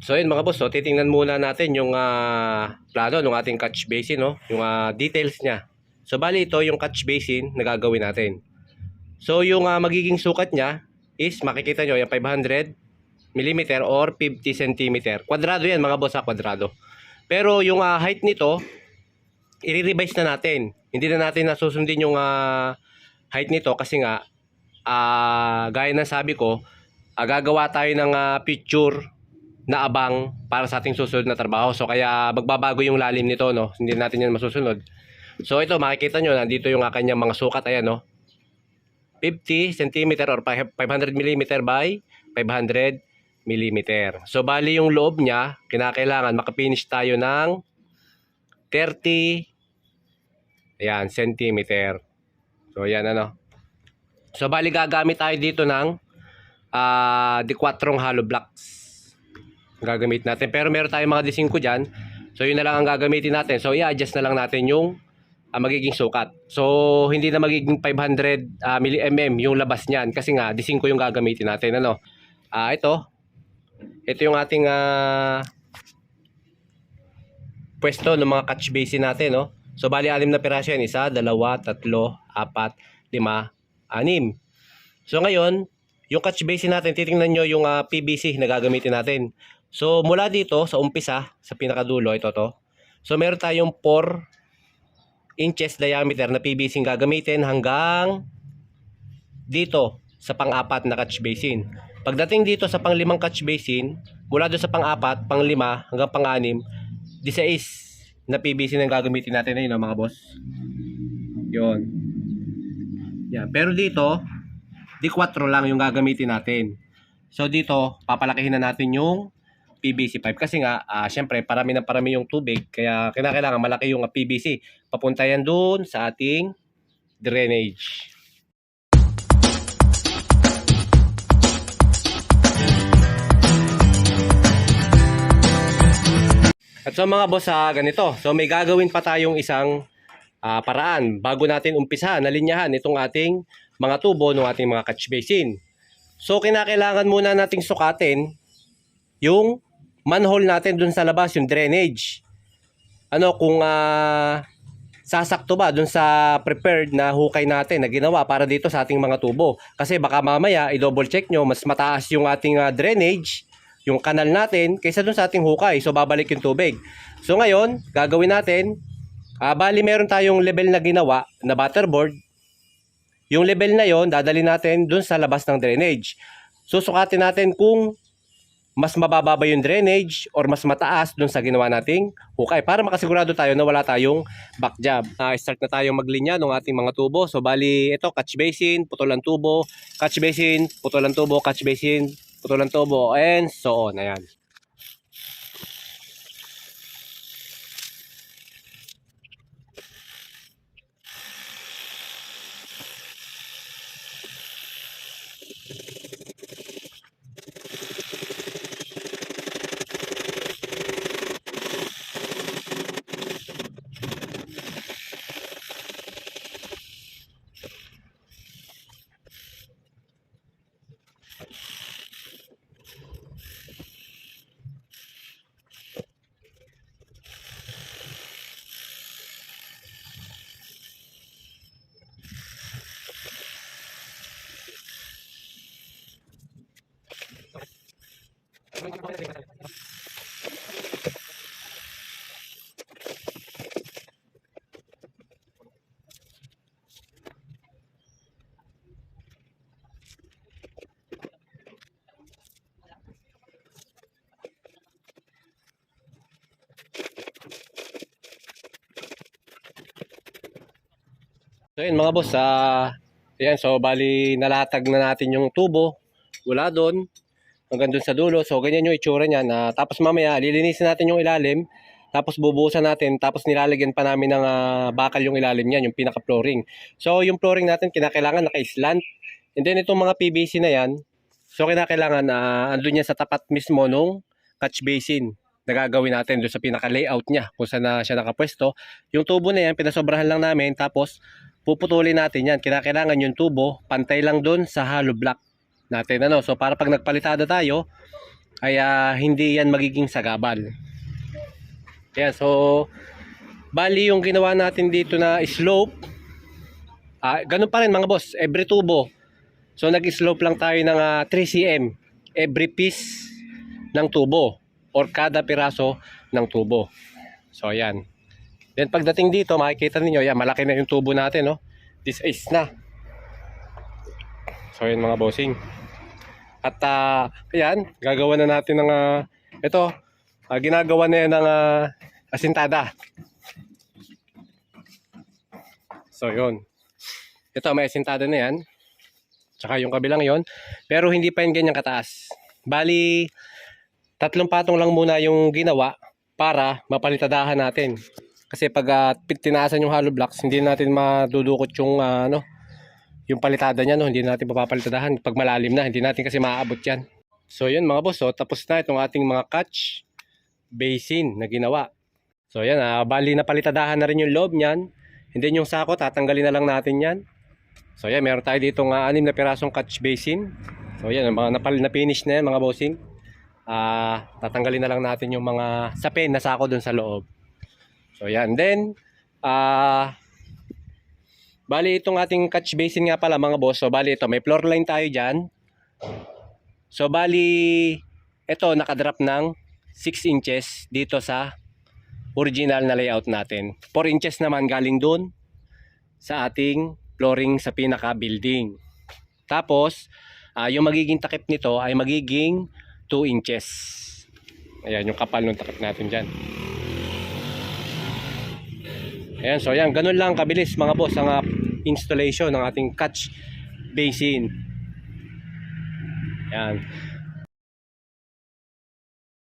So yun mga boss, so titingnan muna natin yung ah, plano ng ating catch basin, no? yung ah, details niya. So bali ito yung catch basin na gagawin natin. So yung ah, magiging sukat niya is makikita nyo yung 500 mm or 50 cm. Kwadrado yan mga boss ha, kwadrado. Pero yung ah, height nito, i-revise na natin. Hindi na natin nasusundin yung ah, height nito kasi nga, ah, gaya ng sabi ko, ah, gagawa tayo ng ah, picture na abang para sa ating susunod na trabaho. So kaya magbabago yung lalim nito, no? Hindi natin yan masusunod. So ito, makikita nyo, nandito yung kanyang mga sukat, ayan, no? 50 cm or 500 mm by 500 mm. So bali yung loob niya, kinakailangan makapinish tayo ng 30 ayan, centimeter. So yan ano. So bali gagamit tayo dito ng ah di 4 hollow blocks. Gagamit natin. Pero meron tayong mga D5 dyan. So yun na lang ang gagamitin natin. So i-adjust na lang natin yung ah, magiging sukat. So hindi na magiging 500 ah, mm yung labas niyan kasi nga D5 yung gagamitin natin ano. Ah ito. Ito yung ating ah, pwesto ng mga catch basin natin, no? So, bali, anim na piraso yan. Isa, dalawa, tatlo, apat, lima, anim. So, ngayon, yung catch basin natin, titingnan nyo yung ah, PVC na gagamitin natin. So, mula dito, sa umpisa, sa pinakadulo, ito to. So, meron tayong 4 inches diameter na PVC gagamitin hanggang dito sa pang-apat na catch basin. Pagdating dito sa pang-limang catch basin, mula doon sa pang-apat, pang-lima, hanggang pang-anim, di sa is na PVC na gagamitin natin na yun, mga boss. Yun. Yan. Pero dito, di 4 lang yung gagamitin natin. So dito, papalakihin na natin yung PVC pipe kasi nga, ah, syempre, parami na parami yung tubig. Kaya kinakailangan malaki yung PVC. Papunta yan doon sa ating drainage. At so mga boss, ah, ganito. So may gagawin pa tayong isang ah, paraan bago natin umpisa na linyahan itong ating mga tubo ng ating mga catch basin. So kinakailangan muna nating sukatin yung manhole natin dun sa labas, yung drainage. Ano kung ah, sasakto ba dun sa prepared na hukay natin na ginawa para dito sa ating mga tubo. Kasi baka mamaya i-double check nyo, mas mataas yung ating ah, drainage, yung kanal natin, kaysa dun sa ating hukay. So babalik yung tubig. So ngayon, gagawin natin, ah, bali meron tayong level na ginawa na butterboard. Yung level na yon dadali natin dun sa labas ng drainage. Susukatin natin kung mas mababa ba yung drainage or mas mataas dun sa ginawa nating hukay para makasigurado tayo na wala tayong back job. Ah, start na tayong maglinya ng ating mga tubo. So bali ito catch basin, putol ang tubo, catch basin, putol ang tubo, catch basin, putol ang tubo and so on. Ayan. So yun mga boss, ah, yan, so bali nalatag na natin yung tubo. Mula doon hanggang doon sa dulo. So ganyan yung itsura niya na tapos mamaya lilinisin natin yung ilalim tapos bubuhusan natin tapos nilalagyan pa namin ng ah, bakal yung ilalim niyan, yung pinaka flooring. So yung flooring natin kinakailangan naka-slant. And then itong mga PVC na yan, so kinakailangan na andun yan sa tapat mismo nung catch basin na gagawin natin doon sa pinaka layout niya kung saan na siya nakapwesto. Yung tubo na yan, pinasobrahan lang namin tapos puputulin natin yan. Kinakailangan yung tubo, pantay lang doon sa hollow block natin. Ano? So para pag nagpalitada tayo, Kaya hindi yan magiging sagabal. Ayan, so bali yung ginawa natin dito na slope, ah, ganun pa rin mga boss, every tubo. So nag-slope lang tayo ng ah, 3 cm every piece ng tubo or kada piraso ng tubo. So ayan. Then pagdating dito, makikita ninyo, yan, malaki na yung tubo natin, no? This is na. So ayan mga bossing. At ah, ayan, gagawa na natin ng ah, ito, ah, ginagawa na yan ng ah, asintada. So yun. Ito may asintada na yan. Tsaka yung kabilang yon Pero hindi pa yan ganyan kataas. Bali, tatlong patong lang muna yung ginawa para mapalitadahan natin. Kasi pag ah, tinaasan yung hollow blocks, hindi natin madudukot yung ah, ano, yung palitada niya, no? hindi natin mapapalitadahan. Pag malalim na, hindi natin kasi maaabot yan. So yun mga boss, so, tapos na itong ating mga catch basin na ginawa. So yan, ah, bali na palitadahan na rin yung loob niyan. And then yung sako, tatanggalin na lang natin yan. So yan, meron tayo dito nga anim na pirasong catch basin. So yan, mga napal na finish na yan mga bossing. Ah, tatanggalin na lang natin yung mga sapin na sako dun sa loob. So yan, then ah bali itong ating catch basin nga pala mga boss. So bali ito, may floor line tayo diyan. So bali ito nakadrop ng 6 inches dito sa original na layout natin. 4 inches naman galing dun sa ating flooring sa pinaka building. Tapos, ah, yung magiging takip nito ay magiging 2 inches. Ayan, yung kapal ng takip natin dyan. Ayan, so ayan, ganun lang kabilis mga boss ang ah, installation ng ating catch basin. Ayan.